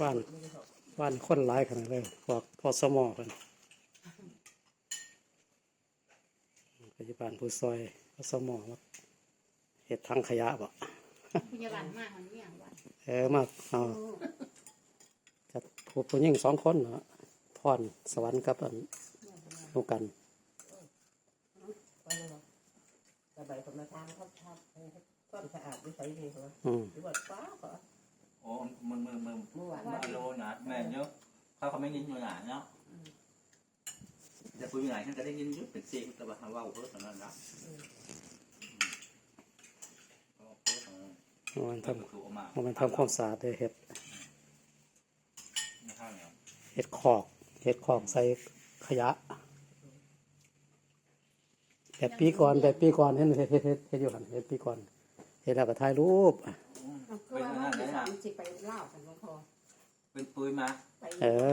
ว่านว่านคนหลายขนาดเลยพวกพอสมอกันปัจจุบันผู้ซอยพอสมอมาเห็ดทั้งขยะบ่พยาบาลมากมันเนี่ยวันเออมาเอาจัดผู้ผู้หญิงสองคนเนาะพรสวรรค์กับอันลูกกันไปเลยเหรอแต่ใบผลไม้เขาทำความสะอาดด้วยใช้ดีเหรออืมหรือว่าฟ้าเหรอ โอ้มึงมึงมึงเมื่อวานมาโลนะแม่เยอะเขาเขาไม่ยินอยู่หนาเนาะจะคุยอยู่ไหนฉันจะได้ยินอยุบเป็นเสียงแต่ว่าทำว่าเพิ่มตอนนั้นนะมันทถูกออกมาำมันทำความสะอาดเลยเห็ดไม่ข้างเนี่ยเห็ดขอกเห็ดขอกใส่ขยะแบบปีก่อนแบบปีก่อนเห็นเห็ดเห็ดเห็ดเห็ดอยู่หันเห็ดปีก่อนเห็ดแล้วก็ถ่ายรูปคือว่าว่าที่ สามสิไปเล่ากันว่าพอเป็นปุยมาไปเออ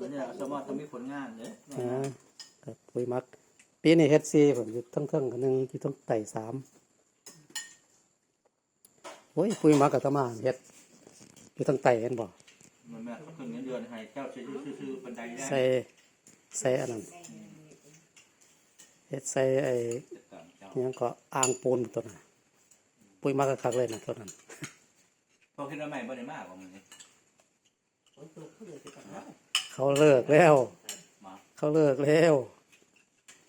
วันนี้สมอต้องมีผลงานเด้อ่าก็ปุ๋ยหมัก ปีนี้เฮ็ดซีผมอยู่ทั้งเทิงกันหนึ่งอยู่ทั้งไต่สามโอ้ยปุ๋ยหมักกับตะมาเฮ็ดอยู่ทั้งไต่เห็นบ่มันแม่เขาขึ้นเงินเดือนให้เจ้าชื่อชื่อบันไดได้ใส่ใส่อันนั้นเฮ็ดใส่ไอ้จัดการเจ้าหยังก็อ่างปูนตัวนั้นปุ๋ยหมักก็คักเลยนะตัวนั้น พอคิดว่าใหม่บ่ได้มากกว่ามันนี่ฝนตกเขาเลยจะกลับบ้านเขาเลิกแล้ว มาเขาเลิกแล้ว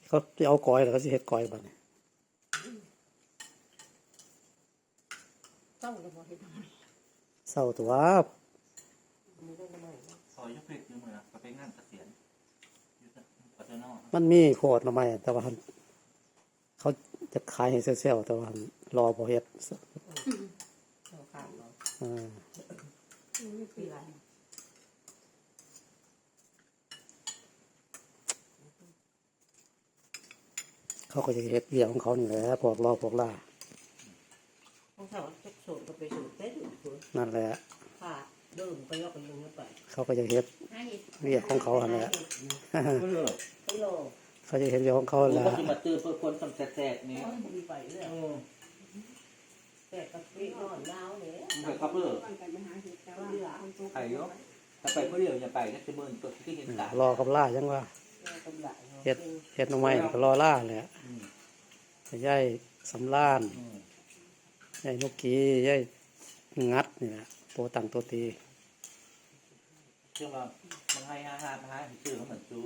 เขาจะเอาก้อยแล้วเขาสิเฮ็ดก้อยบัดนี้เจ้าเลยพอที่ทำไมเศร้าตัวมีเรื่องอะไรซอยยกเพชรอยู่มือนะก็ไปงานเกษียณอยู่ปัตตานอมันมีโพดหน่อไม้แต่ว่าหั่นเขาจะขายให้เซลล์แต่ว่าหั่นรอบ่เฮ็ด อ่าไม่ปีไรเขาก็จะเฮ็ดเรื่องของเขานี่แหละพวกรอพวกล่าของเขาทุกส่วนก็ไปสู่เต้นสู่นั่นแหละขาดเดินไปแล้วก็ยิงไปเขาก็จะเฮ็ดให้เรื่องของเขาหั่นแหละก็เลยไปโลเขาจะเฮ็ดเรื่องของเขาเขาแหละจะมาตื่นเพื่อคนทำแสกๆนี่ เขาดีไปเลย แต่กะปินอนยาวเนี่ยไปครับเพื่อกันไปหาเหตุการณ์ว่าคนโตใครยกถ้าไปผู้เดียวอย่าไปนะจะเมินตัวที่เห็นตารอกับล่ายังว่ากำลังเฮ็ดเฮ็ดหน่อไม้ก็รอล่าแหละอืมยายสำล้านอืมยายนกกี้ยายงัดนี่แหละตัวตั้งตัวตีเชื่อว่ามันให้ห้าห้าห้าชื่อเขาเหมือนจู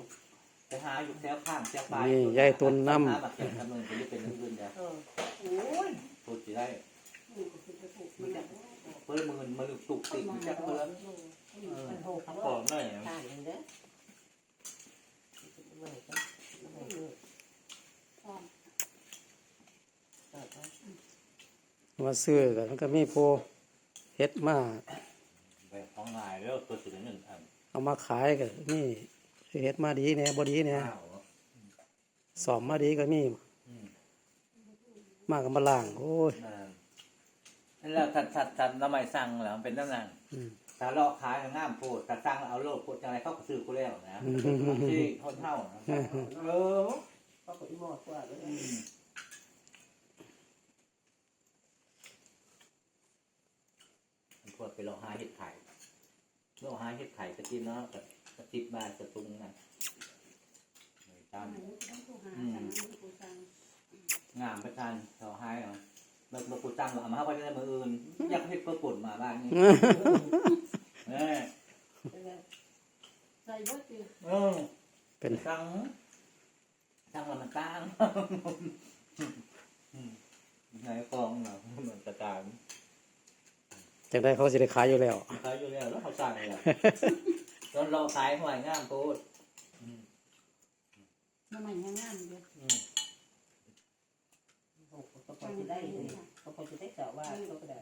ไปหาอยู่แถวข้างแถวปลายนี่ยายตุนน้หามาเขียนคำนวณไปเป็นเงินเดียวเออโอ้ยพูดสิได้มันแบบ เพิ่มมือมือตุกติดจักเพิ่มมันโหเขาขอหน่อยทานอย่างเด้อไม่ก็ไม่เลิกำมาซื้อกันมันก็มีผู้เฮ็ดมาไปของนายแล้วตัวสิหนึ่งอันเอามาขายก็มีเฮ็ดมาดีแหน่บ่ดีแหน่ข้าวสอบมาดีก็มีอืมมาก็มาล้างโอ้ย นั่นแล้วถัดถัดถัดน้ำไม่สั่งแล้วเป็นน้ำนังอืม ถ้าลอกขายง่ามโพดถ้าสั่งเอาโลดโพดอะไรเขาก็ซื้อกูแล้วนะที่คนเท่าเออก็ไปหมดกว่าเลยมันควรไปลองหาเห็ดไข่เมื่อหาเห็ดไข่กระติบเนาะกับกระติบบาทกระตุงนะตาม งามประกันเขาให้เหรอ เราเรากูตั้งเราเอามาให้ไว้ในมืออื่นอยากให้เพื่อปวดมาบ้างนี่เออใส่เบิดเออเป็นตั้งตั้งแล้วมันตั้งในกองเราเหมือนกระจายจังได้เขาสิได้ขายอยู่แล้วเขาอยู่แล้วแล้วเขาสั่งเลยตอนเราขายหวยงามโพดน้ำมันงามเลย ได้เลยเขาพอจะได้เจาะว่าเขาก็ได้